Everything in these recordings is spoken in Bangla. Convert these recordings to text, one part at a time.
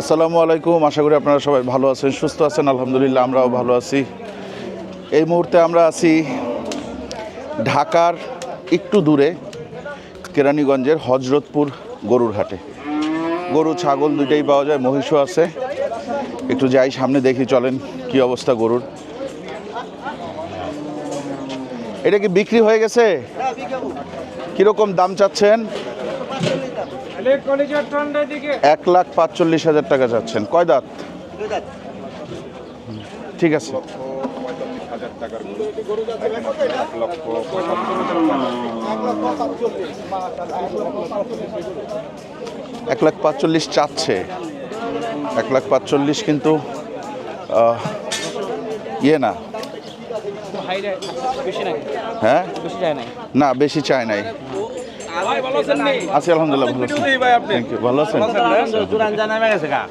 আসসালামু আলাইকুম। আশা করি আপনারা সবাই ভালো আছেন, সুস্থ আছেন। আলহামদুলিল্লাহ, আমরাও ভালো আছি। এই মুহূর্তে আমরা আছি ঢাকার একটু দূরে কেরানীগঞ্জের হজরতপুর গরুর হাটে। গরু, ছাগল দুইটাই পাওয়া যায়, মহিষও আছে। একটু যাই সামনে দেখি, চলেন কি অবস্থা গরুর। এটা কি বিক্রি হয়ে গেছে? কীরকম দাম চাচ্ছেন? এক লাখ পাঁচচল্লিশ হাজার টাকা চাচ্ছেন কয় দাঁত? ঠিক আছে। এক লাখ পাঁচচল্লিশ চাচ্ছে। এক লাখ পাঁচচল্লিশ কিন্তু ইয়ে না। হ্যাঁ? বেশি যায় নাই? না বেশি চায় নাই। আছি আলহামদুলিল্লাহ ভালো আছি। থ্যাংক ইউ ভালো আছেন? জুরান জানা গেছে গা।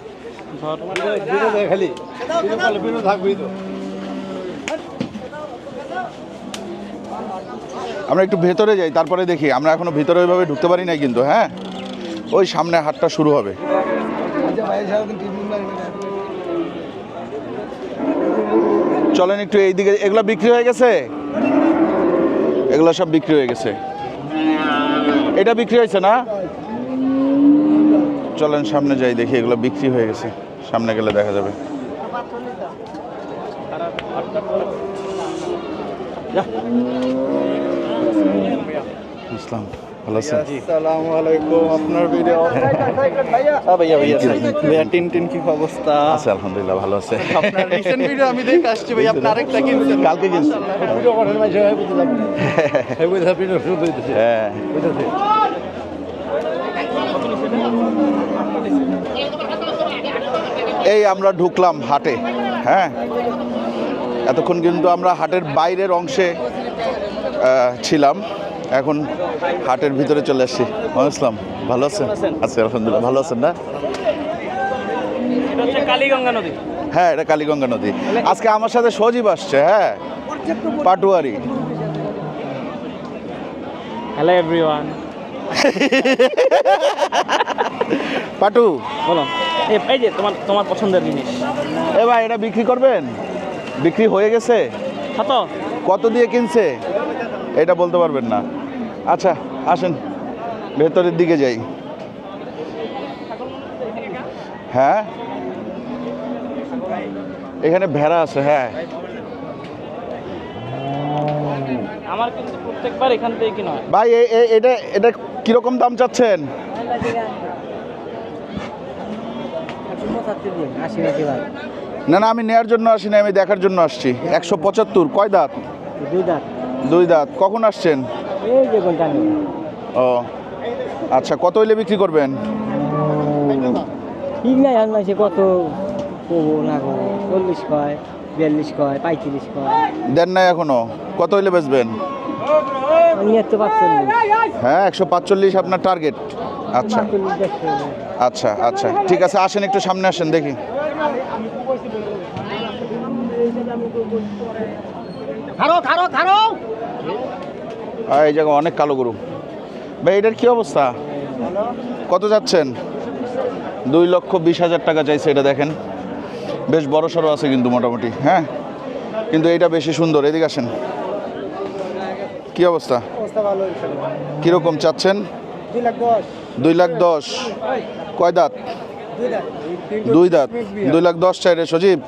আমরা একটু ভেতরে যাই তারপরে দেখি। আমরা এখনও ভিতরে ওইভাবে ঢুকতে পারি নাই কিন্তু হ্যাঁ? ওই সামনে হাটটা শুরু হবে। চলেন একটু এইদিকে এগুলো বিক্রি হয়ে গেছে? এগুলো সব বিক্রি হয়ে গেছে। এটা বিক্রি হয়েছে না? চলেন সামনে যাই, দেখি এগুলো বিক্রি হয়ে গেছে। সামনে গেলে দেখা যাবে। ইসলাম। ভালো আছেন? আসসালামু আলাইকুম আপনার ভিডিও হ্যাঁ ভাইয়া ভাইয়া ভাইয়া। টিন টিন কি অবস্থা? আছে আলহামদুলিল্লাহ ভালো আছে। আপনার রিসেন্ট ভিডিও আমি দেখে আসছি ভাই আপনি আরেকটা কিনছেন। কালকে। ভিডিও বুঝতে বুঝতে ভিডিও হ্যাঁ। এই আমরা ঢুকলাম হাটে হ্যাঁ? এতক্ষণ কিন্তু আমরা হাটের বাইরের অংশে ছিলাম। এখন হাটের ভিতরে চলে আসছি। ইসলাম ভালো আছেন? আছি আলহামদুলিল্লাহ। ভালো আছেন না? এটা হচ্ছে কালীগঙ্গা নদী। হ্যাঁ এটা কালীগঙ্গা নদী। আজকে আমার সাথে সজীব আসছে হ্যাঁ? পাটুয়ারি। Hello everyone Patu. বলো। এই এই যে তোমার তোমার পছন্দের জিনিস। এ ভাই এটা বিক্রি করবেন? বিক্রি হয়ে গেছে? কত? কত দিয়ে কিনছে? এটা বলতে পারবেন না। আচ্ছা আসেন ভেতরের দিকে যাই। হ্যাঁ? এখানে ভেড়া আছে হ্যাঁ। আমার কিন্তু প্রত্যেকবার এখান থেকে কিনা ভাই এটা এটা কীরকম দাম চাচ্ছেন? না না আমি নেয়ার জন্য আসি না আমি দেখার জন্য আসছি। একশো পঁচাত্তর কয় দাঁত? দুই দাঁত। দুই দাঁত। কখন আসছেন? ও আচ্ছা কত হইলে বিক্রি করবেন? ঠিক নাই আর মাসে কত কবো না কবো? চল্লিশ কয় বিয়াল্লিশ কয় পঁয়ত্রিশ কয়। দেন নাই এখনও। কত হইলে বেচবেন? হ্যাঁ একশো পাঁচচল্লিশ আপনার টার্গেট আচ্ছা। আচ্ছা আচ্ছা। ঠিক আছে আসেন একটু সামনে আসেন দেখি। খারো খারো খারো! এই জায়গায় অনেক কালো গরু। ভাই, এটার কি অবস্থা? কত যাচ্ছেন? দুই লক্ষ বিশ হাজার টাকা চাইছে এটা দেখেন। বেশ বড় সড়ো আছে কিন্তু মোটামুটি হ্যাঁ? কিন্তু এটা বেশি সুন্দর, এদিকে আসেন। কি অবস্থা? কীরকম চাচ্ছেন? দুই লাখ দশ। কয় দাঁত? দুই দাঁত। দুই লাখ দশ চাই রে সজীব।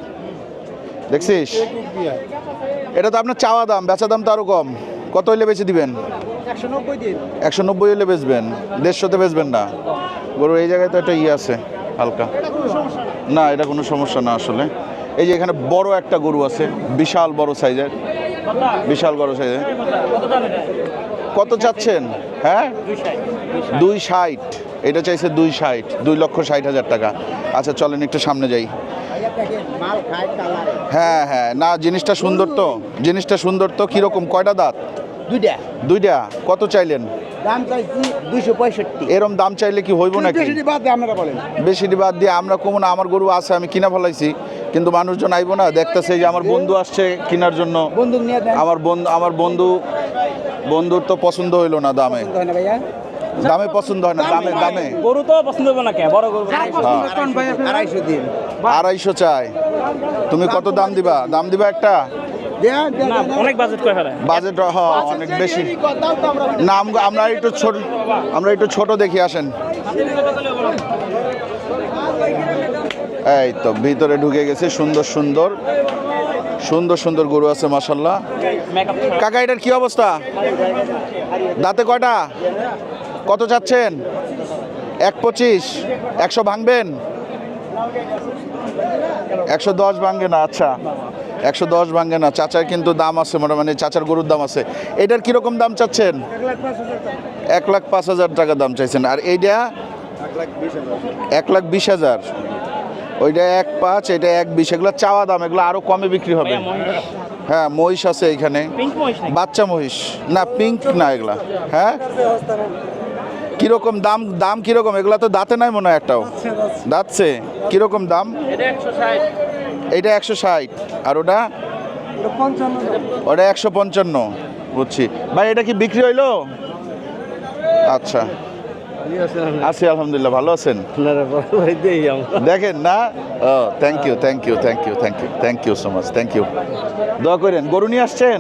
দেখছিস? এটা তো আপনার চাওয়া দাম, বেচা দাম তো আরও কম। কত হইলে বেচে দিবেন? একশো নব্বই হলে বেচবেন। দেড়শোতে বেচবেন না? গরু এই জায়গায় তো একটা ইয়ে আছে হালকা। না এটা কোনো সমস্যা না আসলে। এই যে এখানে বড় একটা গরু আছে বিশাল বড় সাইজের। বিশাল বড় সাইজের। কত চাচ্ছেন? হ্যাঁ? দুই ষাট। এটা চাইছে দুই ষাট দুই লক্ষ ষাট হাজার টাকা। আচ্ছা চলেন একটু সামনে যাই। হ্যাঁ হ্যাঁ। না জিনিসটা সুন্দর তো। জিনিসটা সুন্দর তো কীরকম? কয়টা দাঁত? দুইটা। দুইটা? কত চাইলেন? দাম চাইছি দুইশো পঁয়ষট্টি। এরম দাম চাইলে কি হইব নাকি? বাদ আপনারা বলেন। বেশি বাদ দিয়ে আমরা কমন আমার গরু আছে আমি কিনা ফেলাইছি। কিন্তু মানুষজন আইব না দেখতেছে যে আমার বন্ধু আসছে কেনার জন্য। নিয়ে আমার বন্ধু আমার বন্ধু বন্ধুর তো পছন্দ হইল না দামে। দামে পছন্দ হয় না দামে দামে গরু তো পছন্দ হবে না কে? বড় গরু আড়াইশো দিন। আড়াইশো চাই। তুমি কত দাম দিবা? দাম দিবা একটা? না অনেক বাজেট করে ফেলে বাজেট হ অনেক বেশি। না আম- আমরা একটু ছোট আমরা একটু ছোট দেখি আসেন। এই তো ভিতরে ঢুকে গেছে সুন্দর সুন্দর। সুন্দর সুন্দর গরু আছে মাসাল্লাহ কাকা এটার কি অবস্থা? দাঁতে কয়টা? কত চাচ্ছেন এক পঁচিশ। একশো ভাঙবেন? একশো দশ ভাঙবে না আচ্ছা। একশো দশ ভাঙবে না। চাচার কিন্তু দাম আছে মোটামুটি চাচার গরুর দাম আছে। এটার কীরকম দাম চাচ্ছেন? এক লাখ পাঁচ হাজার টাকা দাম চাইছেন। আর এইটা? এক লাখ বিশ হাজার। ওইটা এক পাঁচ এটা এক বিশ। এগুলো চাওয়া দাম এগুলো আরও কমে বিক্রি হবে। হ্যাঁ মহিষ আছে নাকি? বাচ্চা মহিষ। না পিঙ্ক না এগুলা। হ্যাঁ? কীরকম দাম দাম কীরকম? এগুলো তো দাঁতে নাই মনে হয় একটাও। দাঁতছে কীরকম দাম? এটা একশো ষাট। এইটা একশো ষাট। আর ওটা? ওটা একশো পঞ্চান্ন। বুঝছি। ভাই এটা কি বিক্রি হইল? আচ্ছা। আছি আলহামদুলিল্লাহ ভালো আছেন? দেখেন না? ও thank you thank you thank you thank you thank you so much thank you দোয়া করেন গরু নিয়ে আসছেন?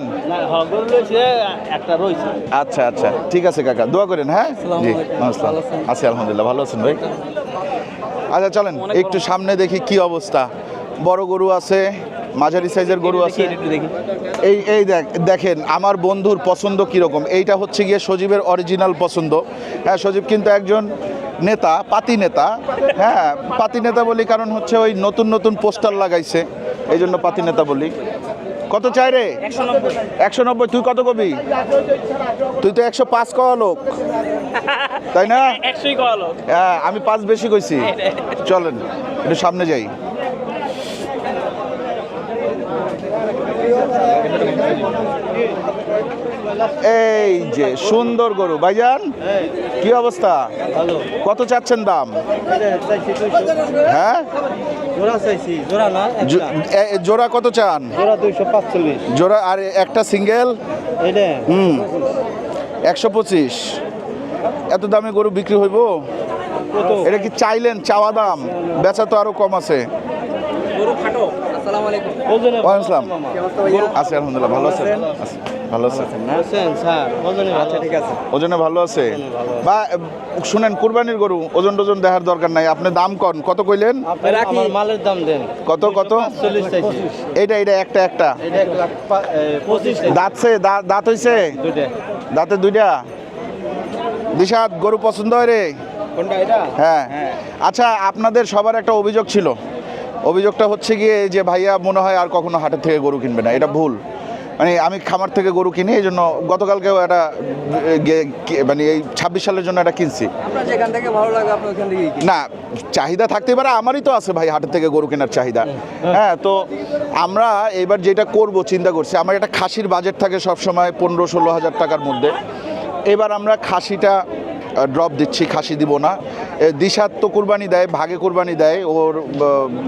আচ্ছা আচ্ছা ঠিক আছে কাকা দোয়া করেন হ্যাঁ? জি নমস্কার আছি আলহামদুলিল্লাহ ভালো আছেন ভাই? আচ্ছা চলেন একটু সামনে দেখি কি অবস্থা। বড় গরু আছে মাঝারি সাইজের গরু আছে। একটু দেখি। এই এই দেখ দেখেন আমার বন্ধুর পছন্দ কীরকম? এইটা হচ্ছে গিয়ে সজীবের অরিজিনাল পছন্দ। হ্যাঁ সজীব কিন্তু একজন নেতা পাতি নেতা। হ্যাঁ পাতি নেতা বলি কারণ হচ্ছে ওই নতুন নতুন পোস্টার লাগাইছে। এই জন্য পাতি নেতা বলি। কত চাই রে? একশো নব্বই। একশো নব্বই তুই কত কবি? তুই তো একশো পাঁচ কওয়া লোক। তাই না? হ্যাঁ আমি পাঁচ বেশি কইছি। চলেন একটু সামনে যাই। এই যে সুন্দর গরু। ভাইজান, কি অবস্থা? কত চাচ্ছেন দাম? হ্যাঁ? জোড়া কত চান? জোড়া, আর, একটা সিঙ্গেল? হুম। একশো পঁচিশ। এত দামে গরু বিক্রি হইব? এটা কি চাইলেন? চাওয়া দাম? বেচা তো আরও কম আছে। আছে আলহামদুলিল্লাহ ভালো আছেন? ভালো আছেন। ওজনে আচ্ছা ঠিক আছে? ওজনে ভালো আছে? বা শুনেন কুরবানির গরু ওজন টোজন দেখার দরকার নাই। আপনি দাম কন কত কইলেন? মালের দাম দেন। কত কত? এইটা এইটা একটা একটা। এটা দাঁতছে দাঁত দাঁত হইছে? দুইটা। দাঁতে দুইটা? দিশাদ গরু পছন্দ হয় রে? কোনটা হ্যাঁ। আচ্ছা আপনাদের সবার একটা অভিযোগ ছিল। অভিযোগটা হচ্ছে গিয়ে যে ভাইয়া মনে হয় আর কখনো হাটের থেকে গরু কিনবে না এটা ভুল। মানে আমি খামার থেকে গরু কিনি এই জন্য গতকালকেও একটা মানে এই ছাব্বিশ সালের জন্য একটা কিনছি। না চাহিদা থাকতে পারে আমারই তো আছে ভাই হাটের থেকে গরু কেনার চাহিদা। হ্যাঁ তো আমরা এবার যেটা করব চিন্তা করছি আমার একটা খাসির বাজেট থাকে সবসময় পনেরো ষোলো হাজার টাকার মধ্যে। এবার আমরা খাসিটা ড্রপ দিচ্ছি খাসি দিব না। এ, দিশাত তো কুরবানি দেয় ভাগে কুরবানি দেয় ওর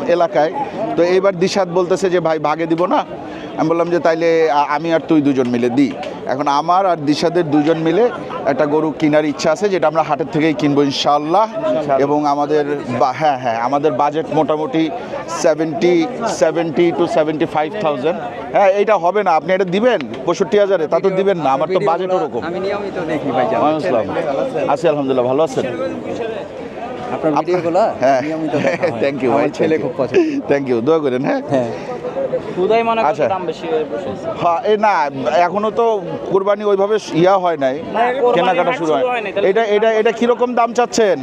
এলাকায়। তো এইবার দিশাত বলতেছে যে ভাই ভাগে দিব না। আমি বললাম যে তাইলে আমি আর তুই দুজন মিলে দিই। এখন আমার আর দিশাদের দুজন মিলে একটা গরু কেনার ইচ্ছা আছে যেটা আমরা হাটের থেকেই কিনবো ইনশাআল্লাহ। এবং আমাদের বা- হ্যাঁ হ্যাঁ আমাদের বাজেট মোটামুটি seventy seventy two seventy five thousand হ্যাঁ এইটা হবে না আপনি এটা দিবেন পঁয়ষট্টি হাজারে তা তো দিবেন না আমার তো বাজেট ওরকম। আসসালাম আছি আলহামদুলিল্লাহ ভালো আছেন? আপনার ভিডিওগুলো হ্যাঁ। নিয়মিত থ্যাংক ইউ আমার ছেলে খুব পছন্দ। থ্যাংক ইউ দোয়া করেন হ্যাঁ। হ্যাঁ। খুদাই মনে আচ্ছা। দাম বেশি হ্যাঁ এ না এখনও তো কুরবানি ওইভাবে ইয়া হয় নাই। কেনাকাটা শুরু হয়। এটা এটা এটা কীরকম দাম চাচ্ছেন?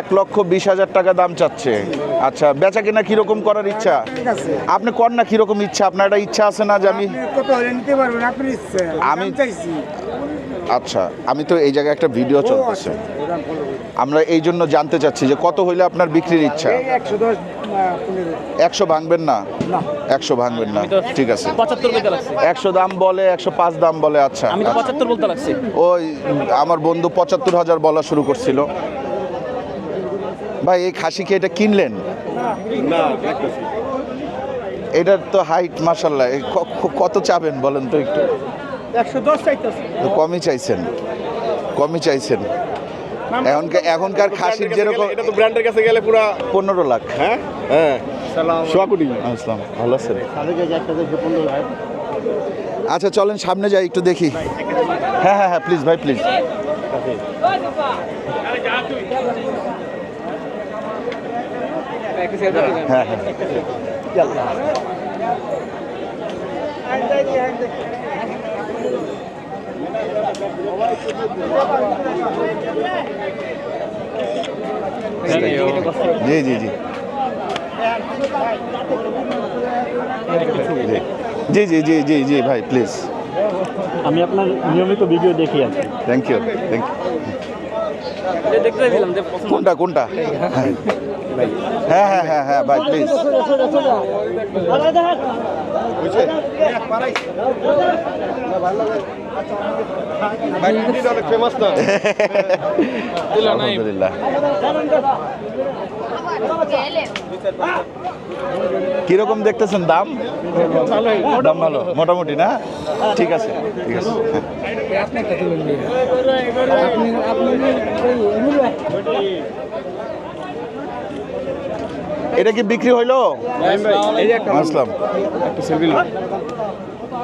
এক লক্ষ বিশ হাজার টাকা দাম চাচ্ছে। আচ্ছা বেচা কিনা কীরকম করার ইচ্ছা? আপনি কর না কীরকম ইচ্ছা? আপনার একটা ইচ্ছা আছে না যে আমি আচ্ছা আমি তো এই জায়গায় একটা ভিডিও চলতেছে। আমরা এই জন্য জানতে চাচ্ছি যে কত হইলে আপনার বিক্রির ইচ্ছা? একশো ভাঙবেন না? একশো ভাঙবেন না ঠিক আছে। একশো দাম বলে একশো পাঁচ দাম বলে আচ্ছা। ওই আমার বন্ধু পঁচাত্তর হাজার বলা শুরু করছিল। ভাই এই খাসি কি এটা কিনলেন? এটার তো হাইট মাসাল্লাহ কত চাবেন বলেন তো একটু? একশো দশ চাইতেছে। কমই চাইছেন। কমই চাইছেন। এখনকার এখনকার খাসির যেরকম এটা তো ব্র্যান্ডের কাছে গেলে পুরো পনেরো লাখ। হ্যাঁ? হ্যাঁ। সোয়া কোটি ভালো আছেন? আচ্ছা চলেন সামনে যাই একটু দেখি। হ্যাঁ হ্যাঁ হ্যাঁ প্লিজ ভাই প্লিজ হ্যাঁ হ্যাঁ। जी जी जी। जी। जी जी जी जी भाई प्लीज़ हमें अपना नियमित वीडियो देखिए थैंक यू थैंक यू कुंडा कुंडा। हाँ हाँ हाँ हाँ भाई प्लीज़ আলহামদুলিল্লাহ। কীরকম দেখতেছেন দাম? দাম ভালো। মোটামুটি না? ঠিক আছে ঠিক আছে। এটা কি বিক্রি হইল? আসলাম।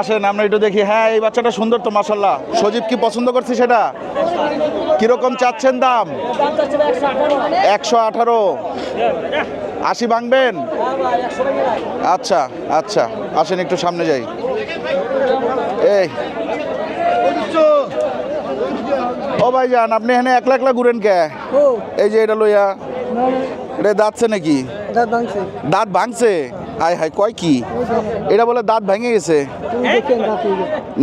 আসেন আমরা একটু দেখি। হ্যাঁ এই বাচ্চাটা সুন্দর তো মাসাল্লাহ সজীব কি পছন্দ করছি সেটা? কীরকম চাচ্ছেন দাম? একশো আঠারো। আশি ভাঙবেন? আচ্ছা আচ্ছা আসেন একটু সামনে যাই। এই। ও ভাই যান আপনি এখানে একলা একলা ঘুরেন কে? এই যে এটা লইয়া। এটা দাঁতছে নাকি? দাঁত ভাঙছে? ভাঙছে হায় কয় কি? এটা বলে দাঁত ভেঙে গেছে।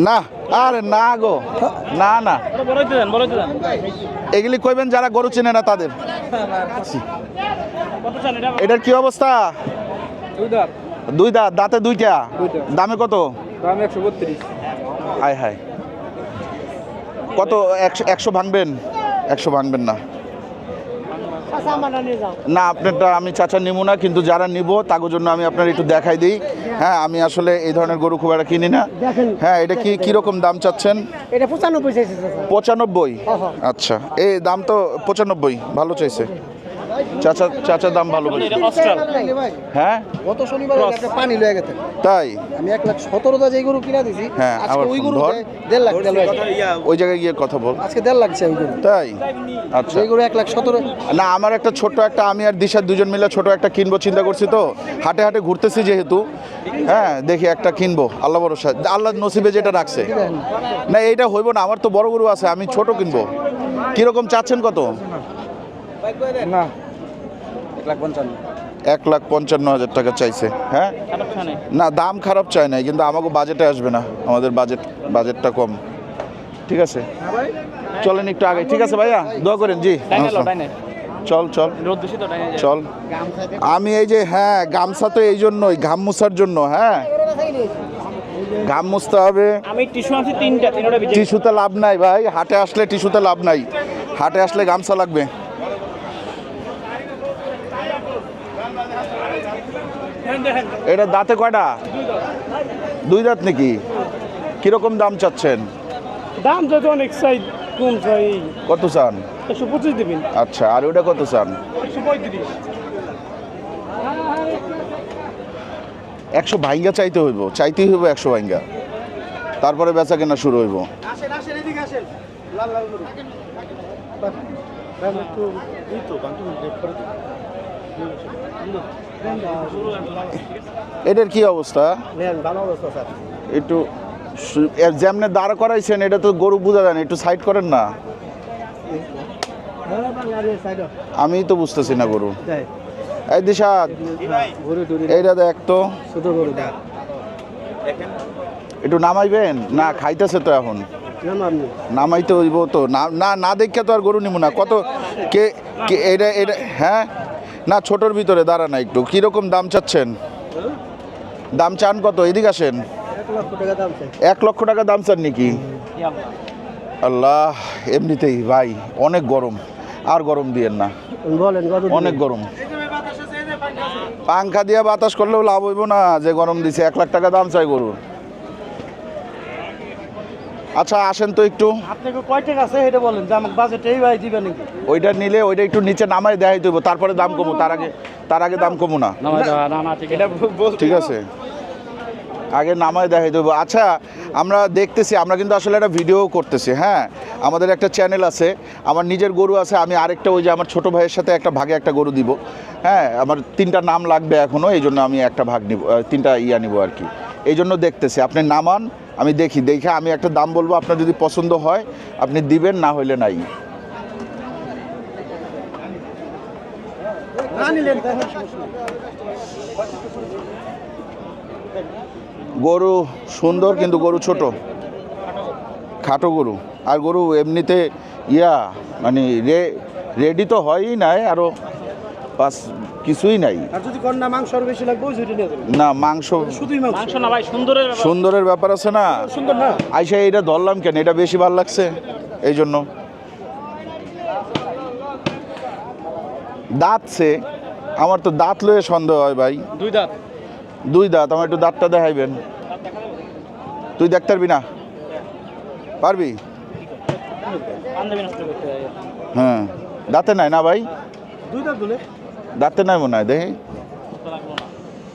না, আরে না গো, না না। এগুলি কইবেন যারা গরু চেনে না তাদের। এটার কি অবস্থা? দুই দাঁত, দাঁতে দুইটা। দামে কত? হায় হায় কত, একশো একশো ভাঙবেন? একশো ভাঙবেন না। না আপনারটা আমি চাচা নিব না কিন্তু যারা নিব তার জন্য আমি আপনার একটু দেখাই দিই। হ্যাঁ আমি আসলে এই ধরনের গরু খুব একটা কিনি না। হ্যাঁ এটা কি কীরকম দাম চাচ্ছেন? এটা পঁচানব্বই পঁচানব্বই? আচ্ছা এই দাম তো পঁচানব্বই ভালো চাইছে। চাচা চাচা দাম ভালো হ্যাঁ? গত শনিবার পানি লয়ে গেছে। তাই? আমি এক লাখ সতেরো দা যে গরু কিনা দিছি। হ্যাঁ, আজকে আবার ওই গরু। দেড় লাখ ওই জায়গায় গিয়ে কথা বল। আজকে দেড় লাগছে ওই গরু। তাই? আচ্ছা। এই গরু এক লাখ সতেরো না আমার একটা ছোট্ট একটা আমি আর দিশার দুজন মিলে ছোট একটা কিনবো চিন্তা করছি তো। হাটে হাটে ঘুরতেছি যেহেতু। হ্যাঁ দেখি একটা কিনবো আল্লাহ ভরসা। আল্লাহ নসিবে যেটা রাখছে। না এইটা হইব না আমার তো বড় গরু আছে আমি ছোট কিনবো। কীরকম চাচ্ছেন কত? না। এক লাখ পঞ্চান্ন। হাজার টাকা চাইছে হ্যাঁ? না দাম খারাপ চাই নাই কিন্তু আমাকে বাজেটে আসবে না আমাদের বাজেট বাজেটটা কম। ঠিক আছে? চলেন একটু আগে ঠিক আছে ভাইয়া? দোয়া করেন জি চল চল। চল। আমি এই যে হ্যাঁ গামছা তো এই জন্যই ঘাম মুছার জন্য হ্যাঁ? ঘাম মুছতে হবে। আমি টিস্যু আনছি তিনটা তিনটা টিস্যুতে লাভ নাই ভাই হাটে আসলে টিস্যুতে লাভ নাই। হাটে আসলে গামছা লাগবে। এটা দাঁতে কয়টা? দুই দাঁত নাকি? কীরকম দাম চাচ্ছেন? দাম যত অনেক চাই কম চাই। কত চান? একশো পঁচিশ দিবেন। আচ্ছা আর ওটা কত চান? একশো পঁয়ত্রিশ। একশো ভাইঙ্গা চাইতে হইব চাইতেই হইব একশো ভাইঙ্গা। তারপরে বেচা কেনা শুরু হইব। এটার কি অবস্থা? একটু যেমনে দাঁড় করাইছেন এটা তো গরু বোঝা যায় না একটু সাইড করেন না। আমি তো বুঝতেছি না গরু। এই দিশা এইটা দেখ তো। একটু নামাইবেন? না খাইতেছে তো এখন। নামাইতে হইব তো। না না দেখে তো আর গরু নিব না। কত কে এটা এটা হ্যাঁ? না ছোটোর ভিতরে দাঁড়া না একটু। কীরকম দাম চাচ্ছেন? দাম চান কত? এদিকে আসেন। এক লক্ষ টাকা দাম চান নাকি? আল্লাহ এমনিতেই ভাই অনেক গরম। আর গরম দিয়েন না। অনেক গরম। পাংখা দিয়ে বাতাস করলেও লাভ হইব না। যে গরম দিছে এক লাখ টাকা দাম চাই গরুর। আচ্ছা আসেন তো একটু। আপনাকে কয় টাকা আছে এটা বলেন যে আমাকে বাজেট এই ভাই দিবেন নাকি? ওইটা নিলে ওইটা একটু নিচে নামাই দেখাই দেবো তারপরে দাম কমু তার আগে তার আগে দাম কমু না। না না না ঠিক এটা বল- ঠিক আছে। আগে নামায় দেখাই দেবো। আচ্ছা আমরা দেখতেছি আমরা কিন্তু আসলে একটা ভিডিও করতেছি হ্যাঁ? আমাদের একটা চ্যানেল আছে আমার নিজের গরু আছে আমি আরেকটা ওই যে আমার ছোট ভাইয়ের সাথে একটা ভাগে একটা গরু দিব হ্যাঁ? আমার তিনটা নাম লাগবে এখনও এই জন্য আমি একটা ভাগ নিব তিনটা ইয়া নিব আর কি। এই জন্য দেখতেছি আপনি নামান আমি দেখি দেখে আমি একটা দাম বলব আপনার যদি পছন্দ হয় আপনি দিবেন না হইলে নাই। গরু সুন্দর কিন্তু গরু ছোট। খাটো গরু। আর গরু এমনিতে ইয়া মানে রে রেডি তো হয়ই নাই আরও পাস কিছুই নাই। আর যদি কন্যা মাংস আরও বেশি লাগবে ওই নিয়ে যাবেন। না মাংস শুধুই মাংস। মাংস না ভাই সুন্দরের ব্যাপার। সুন্দরের ব্যাপার আছে না। সুন্দর না। আইসা এটা ধরলাম কেন? এটা বেশি ভালো লাগছে? এই জন্য। দাঁতছে আমার তো দাঁত লয়ে সন্দেহ হয় ভাই। দুই দাঁত। দুই দাঁত আমার একটু দাঁতটা দেখাইবেন। তুই দেখতে পারবি না? পারবি? হয়। হ্যাঁ। দাঁতে নাই না ভাই? দুই দাঁত দুলে। দাঁতে নাই মনে হয় দেখি।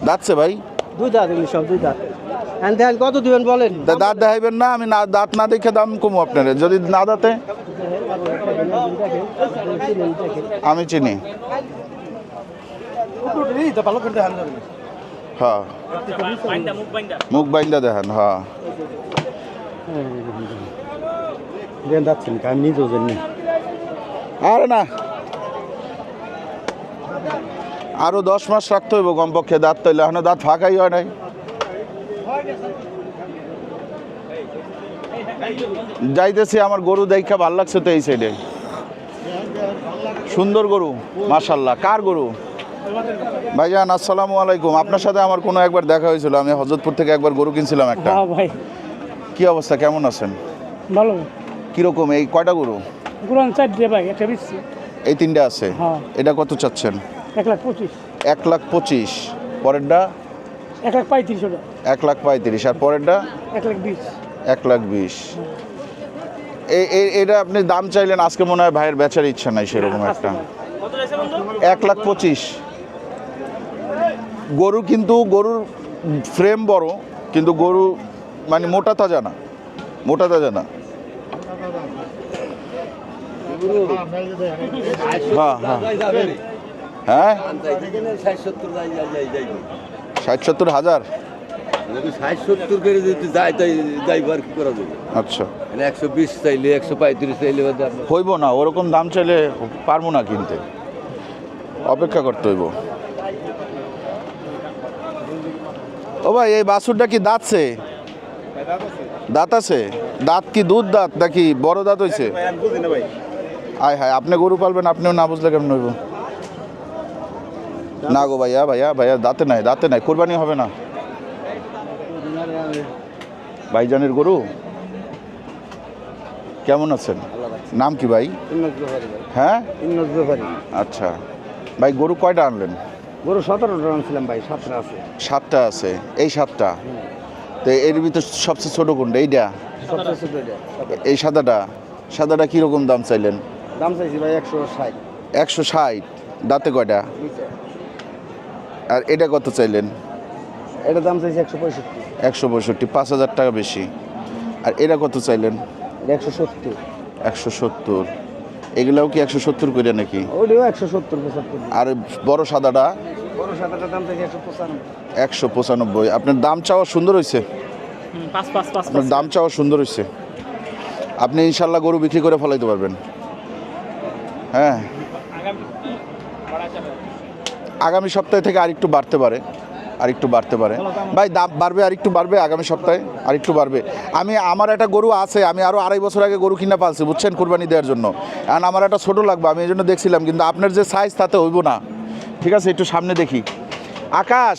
দাঁতছে ভাই। দুই দাঁত এগুলি সব দুই দাঁত। হ্যাঁ দেখেন কত দিবেন বলেন? দাঁত দেখাইবেন না আমি না দাঁত না দেখে দাম কমু আপনার। যদি না দাঁতে? আমি চিনি। হ্যাঁ। মুখ বাইন্দা দেখান হ্যাঁ। দেন যাচ্ছেন আমি নিজেও জানি আরে না। আরও দশ মাস রাখতে হইব কমপক্ষে দাঁত তৈলে। এখনও দাঁত ফাঁকাই হয় নাই। যাইতেছি আমার গরু দেখা ভালো লাগছে তো এই সাইডে সুন্দর গরু মাশাল্লাহ কার গরু? ভাইজান আসসালামু আলাইকুম। আপনার সাথে আমার কোনো একবার দেখা হয়েছিল। আমি হজরতপুর থেকে একবার গরু কিনছিলাম একটা। ভাই। কি অবস্থা? কেমন আছেন? ভালো। কীরকম? এই কয়টা গরু? চার দিয়ে ভাই। একটা এই তিনটে আছে। হ্যাঁ। এটা কত চাচ্ছেন? এক লাখ পঁচিশ। এক লাখ পঁচিশ। পরেরটা? এক লাখ পঁয়ত্রিশ ওটা। এক লাখ পঁয়ত্রিশ। আর পরেরটা? এক লাখ বিশ। এক লাখ বিশ। এটা আপনি দাম চাইলেন আজকে মনে হয় ভাইয়ের বেচার ইচ্ছা নাই সেরকম একটা। কত যাইছে বন্ধু? এক লাখ পঁচিশ। গরু কিন্তু গরুর ফ্রেম বড় কিন্তু গরু মানে মোটা তাজা না। মোটা তাজা না। হ্যাঁ? একশো বিশ চাইলে একশো পঁয়ত্রিশ চাইলে হইব না, ওরকম দাম চাইলে পারব না কিনতে। অপেক্ষা করতে হইব। ও ভাই, এই বাছুরটা কি দাঁতছে দাঁত আছে? দাঁত কি দুধ দাঁত নাকি বড় দাঁত ভাই আয় হায় আপনি গরু পালবেন আপনিও না বুঝলে কেমন হইব? না গো ভাইয়া ভাইয়া ভাইয়া দাঁতে নাই দাঁতে নাই কোরবানি হবে না। ভাইজানের গরু? কেমন আছেন? নাম কি ভাই? হ্যাঁ? আচ্ছা। ভাই গরু কয়টা আনলেন? গরু সতেরোটা আনছিলাম ভাই সাতটা আছে। সাতটা আছে এই সাতটা? তো এর ভিতর সবচেয়ে ছোটো কোনটা এইটা? এই সাদাটা? সাদাটা কীরকম দাম চাইলেন? দাম চাইছি ভাই একশো ষাট। একশো ষাট দাঁতে কয়টা? আর এটা কত চাইলেন? এটা দাম চাইছি একশো পঁয়ষট্টি। একশো পঁয়ষট্টি পাঁচ হাজার টাকা বেশি। আর এটা কত চাইলেন? একশো সত্তর। একশো সত্তর। এগুলাও কি একশো সত্তর করে নাকি? ওইটাও একশো সত্তর পঁচাত্তর। আর বড় সাদাটা? বড় সাদাটার দাম চাইছি একশো পঁচানব্বই। একশো পঁচানব্বই। আপনার দাম চাওয়া সুন্দর হয়েছে পাঁচ পাঁচ পাঁচ আপনার দাম চাওয়া সুন্দর হয়েছে আপনি ইনশাল্লাহ গরু বিক্রি করে ফলাইতে পারবেন। হ্যাঁ। আগামী সপ্তাহ থেকে আরেকটু বাড়তে পারে, আর একটু বাড়তে পারে। ভাই, দাম বাড়বে, আর একটু বাড়বে আগামী সপ্তাহে, আর একটু বাড়বে। আমি, আমার একটা গরু আছে, আমি আরও আড়াই বছর আগে গরু কিনা পালছি, বুঝছেন, কুরবানি দেওয়ার জন্য। আর আমার একটা ছোটো লাগবে, আমি এই জন্য দেখছিলাম, কিন্তু আপনার যে সাইজ তাতে হইব না। ঠিক আছে, একটু সামনে দেখি। আকাশ,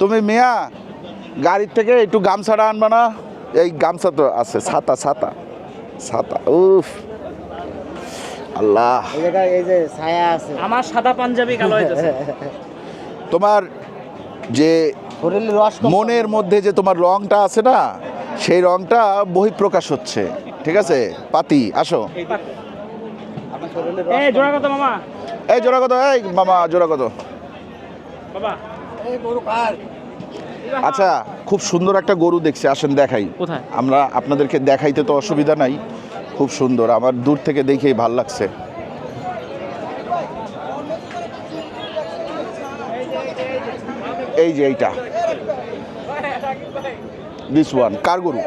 তুমি মেয়া, গাড়ির থেকে একটু গামছাটা আনবা না? এই গামছা তো আছে, ছাতা ছাতা ছাতা, উফ। আল্লাহ। এই জায়গায় এই যে ছায়া আছে। আমার সাদা পাঞ্জাবি কালো হইতেছে। তোমার যে। মনের মধ্যে যে তোমার রংটা আছে না সেই রংটা বহিঃপ্রকাশ হচ্ছে। ঠিক আছে? পাতি আসো। এই জোড়া কত মামা? এই জোড়া কত? এই মামা জোড়া কত? বাবা। আচ্ছা খুব সুন্দর একটা গরু দেখছি আসেন দেখাই। আমরা আপনাদেরকে দেখাইতে তো অসুবিধা নাই। খুব সুন্দর। আমার দূর থেকে দেখেই ভালো লাগছে। এই যে এইটা। দিস ওয়ান কার গরু?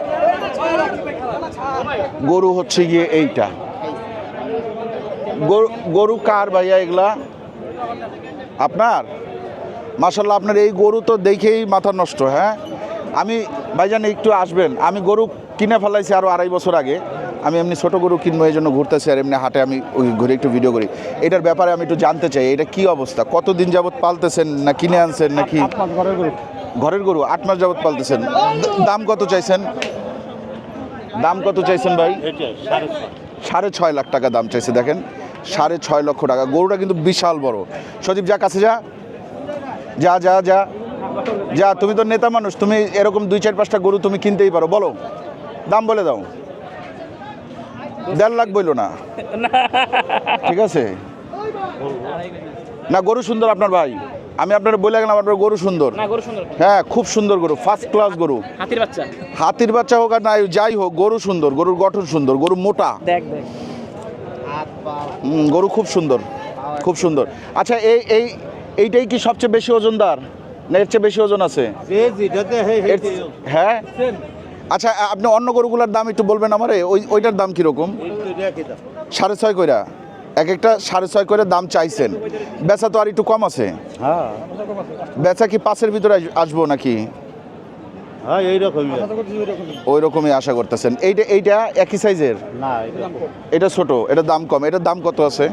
গরু হচ্ছে গিয়ে এইটা। গরু কার ভাইয়া এগুলা? আপনার? মাসাল্লাহ আপনার এই গরু তো দেখেই মাথা নষ্ট হ্যাঁ? আমি, ভাইজান, একটু আসবেন। আমি গরু কিনে ফেলাইছি আরও আড়াই বছর আগে। আমি এমনি ছোটো গরু কিনবো এই জন্য ঘুরতেছি আর এমনি হাটে আমি ওই ঘুরে একটু ভিডিও করি। এটার ব্যাপারে আমি একটু জানতে চাই এটা কি অবস্থা? কতদিন যাবত পালতেছেন না কিনে আনছেন নাকি? ঘরের গরু। আট মাস যাবত পালতেছেন। দাম কত চাইছেন? দাম কত চাইছেন ভাই? সাড়ে ছয় লাখ টাকা দাম চাইছে দেখেন। সাড়ে ছয় লক্ষ টাকা। গরুটা কিন্তু বিশাল বড়। সজীব যা কাছে যা। যা যা যা। যা তুমি তো নেতা মানুষ তুমি এরকম দুই চার পাঁচটা গরু তুমি কিনতেই পারো। বলো। দাম বলে দাও। দেড় লাখ বইল না? ঠিক আছে? না গরু সুন্দর আপনার ভাই। আমি আপনার বলে গেলাম আপনার গরু সুন্দর। না গরু সুন্দর। হ্যাঁ খুব সুন্দর গরু ফার্স্ট ক্লাস গরু। হাতির বাচ্চা। হাতির বাচ্চা হোক আর নাই যাই হোক গরু সুন্দর গরুর গঠন সুন্দর গরু মোটা। গরু খুব সুন্দর খুব সুন্দর। আচ্ছা এই এই এইটাই কি সবচেয়ে বেশি ওজনদার? না এর চেয়ে বেশি ওজন আছে? হ্যাঁ? আচ্ছা আপনি অন্য গরুগুলোর দাম একটু বলবেন আমারে? ওই ওইটার দাম কীরকম? সাড়ে ছয় কইরা। এক একটা সাড়ে ছয় করে দাম চাইছেন। বেচা তো আর একটু কম আছে? হ্যাঁ। বেচা কি পাঁচের ভিতরে আস- আসব নাকি? হ্যাঁ এইরকমই। ওই রকমই আশা করতেছেন। এইটা এইটা একই সাইজের? না এটা এটা ছোট এটার দাম কম। এটার দাম কত আছে?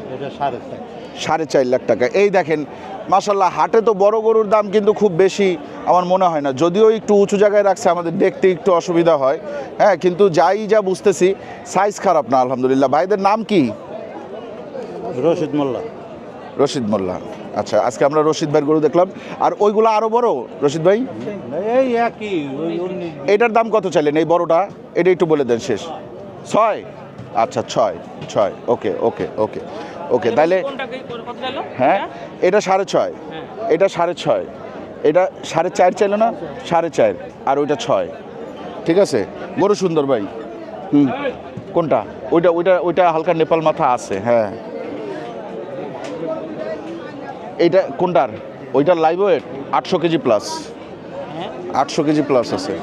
সাড়ে চার। লাখ টাকা। এই দেখেন মাসাল্লাহ হাটে তো বড় গরুর দাম কিন্তু খুব বেশি। আমার মনে হয় না। যদিও একটু উঁচু জায়গায় রাখছে আমাদের দেখতে একটু অসুবিধা হয়। হ্যাঁ কিন্তু যাই যা বুঝতেছি সাইজ খারাপ না আলহামদুলিল্লাহ। ভাইদের নাম কি? রশিদ মোল্লা। রশিদ মোল্লা। আচ্ছা আজকে আমরা রশিদ ভাইয়ের গরু দেখলাম। আর ওইগুলো আরও বড় রশিদ ভাই? এই একই এটার দাম কত চাইলেন? এই বড়টা? এটা একটু বলে দেন শেষ। ছয়? আচ্ছা ছয় ছয়। ওকে ওকে ওকে ওকে। তাহলে চাইলো? হ্যাঁ এটা সাড়ে ছয়। হ্যাঁ। এটা সাড়ে ছয়। এটা সাড়ে চার চাইলো না? সাড়ে চার, আর ওইটা ছয়। ঠিক আছে? গরু সুন্দর ভাই। হুম। কোনটা? ওইটা ওইটা ওইটা হালকা নেপাল মাথা আছে হ্যাঁ। এইটা কোনটার? ওইটার লাইভ ওয়েট আটশো কেজি প্লাস আটশো কেজি প্লাস আছে।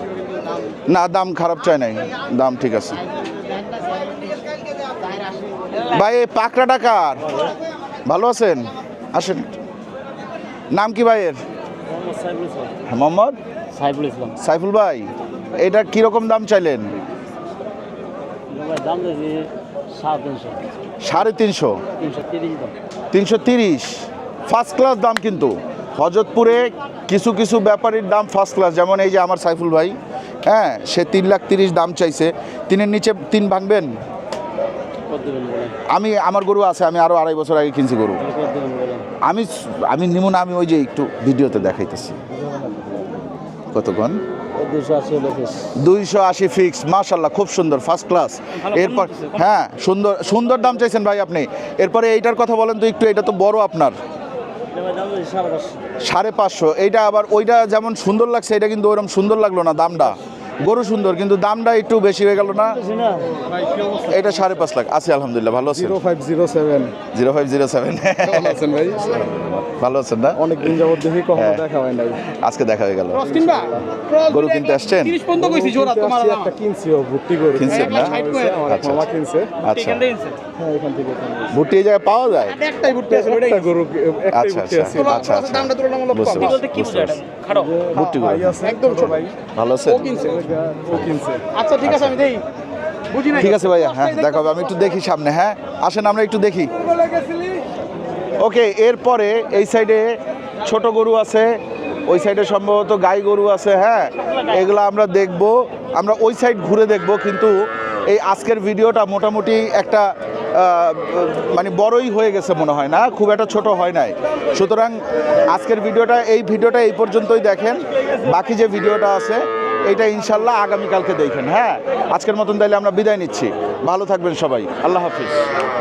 না, দাম খারাপ চাই নাই। দাম ঠিক আছে। ভাই, এই পাকড়াটা কার? ভালো আছেন? আসেন। নাম কি ভাইয়ের? মোহাম্মদ সাইফুল ইসলাম। সাইফুল ভাই এটা কীরকম দাম চাইলেন? দাম সাড়ে তিনশো। তিনশো? তিরিশ ফার্স্ট ক্লাস দাম কিন্তু। হজরতপুরে কিছু কিছু ব্যাপারীর দাম ফার্স্ট ক্লাস যেমন এই যে আমার সাইফুল ভাই হ্যাঁ সে তিন লাখ তিরিশ দাম চাইছে। তিনের নিচে তিন ভাঙবেন? আমি আমার গরু আছে আমি আরও আড়াই বছর আগে কিনছি গরু। আমি আমি নিমু না আমি ওই যে একটু ভিডিওতে দেখাইতেছি। কতক্ষণ? দুইশো আশি ফিক্স মাশাল্লাহ খুব সুন্দর ফার্স্ট ক্লাস এরপর হ্যাঁ সুন্দর সুন্দর দাম চাইছেন ভাই আপনি। এরপরে এইটার কথা বলেন তো একটু এটা তো বড় আপনার। সাড়ে পাঁচশো। সাড়ে পাঁচশো। এইটা আবার ওইটা যেমন সুন্দর লাগছে এটা কিন্তু ওইরকম সুন্দর লাগল না দামটা। গরু সুন্দর কিন্তু দামটা একটু বেশি হয়ে গেল না। এটা সাড়ে পাঁচ লাখ। আছে আলহামদুলিল্লাহ ভালো আছেন? Zero five zero seven. Zero five zero seven. কেমন আছেন ভাই? ভালো আছেন না? অনেক দিন যাবত দেখি কখনো হ্যাঁ। দেখা হয় নাই। আজকে দেখা হয়ে গেল। গরু কিনতে আসছেন? আসছি, একটা কিনছি ও ভুট্টি গরু। কিনছেন না? আচ্ছা, মামা কিনছে। আচ্ছা? হ্যাঁ এখান থেকে কিনছি। এই জায়গায় পাওয়া যায়? একটাই আছে একটা গরু একটাই আচ্ছা আচ্ছা। আছে। আচ্ছা আচ্ছা। বুঝতে কি পারছি, বলতে কি বুঝতে বোঝায়? পারছি। এটা? খাড়ো ভুট্টি গরু। একদম ভালো আছেন ও কিনছে। ও কিনছে ঠিক আছে ভাইয়া হ্যাঁ দেখাবে আমি একটু দেখি সামনে হ্যাঁ? আসেন আমরা একটু দেখি। ওকে এরপরে এই সাইডে ছোট গরু আছে ওই সাইডে সম্ভবত গাই গরু আছে হ্যাঁ? এগুলো আমরা দেখব আমরা ওই সাইড ঘুরে দেখব কিন্তু এই আজকের ভিডিওটা মোটামুটি একটা মানে বড়ই হয়ে গেছে মনে হয় না? খুব একটা ছোট হয় নাই। সুতরাং আজকের ভিডিওটা এই ভিডিওটা এই পর্যন্তই দেখেন। বাকি যে ভিডিওটা আছে এটা ইনশাল্লাহ আগামীকালকে দেখেন হ্যাঁ? আজকের মতন তাইলে আমরা বিদায় নিচ্ছি। ভালো থাকবেন সবাই। আল্লাহ হাফিজ।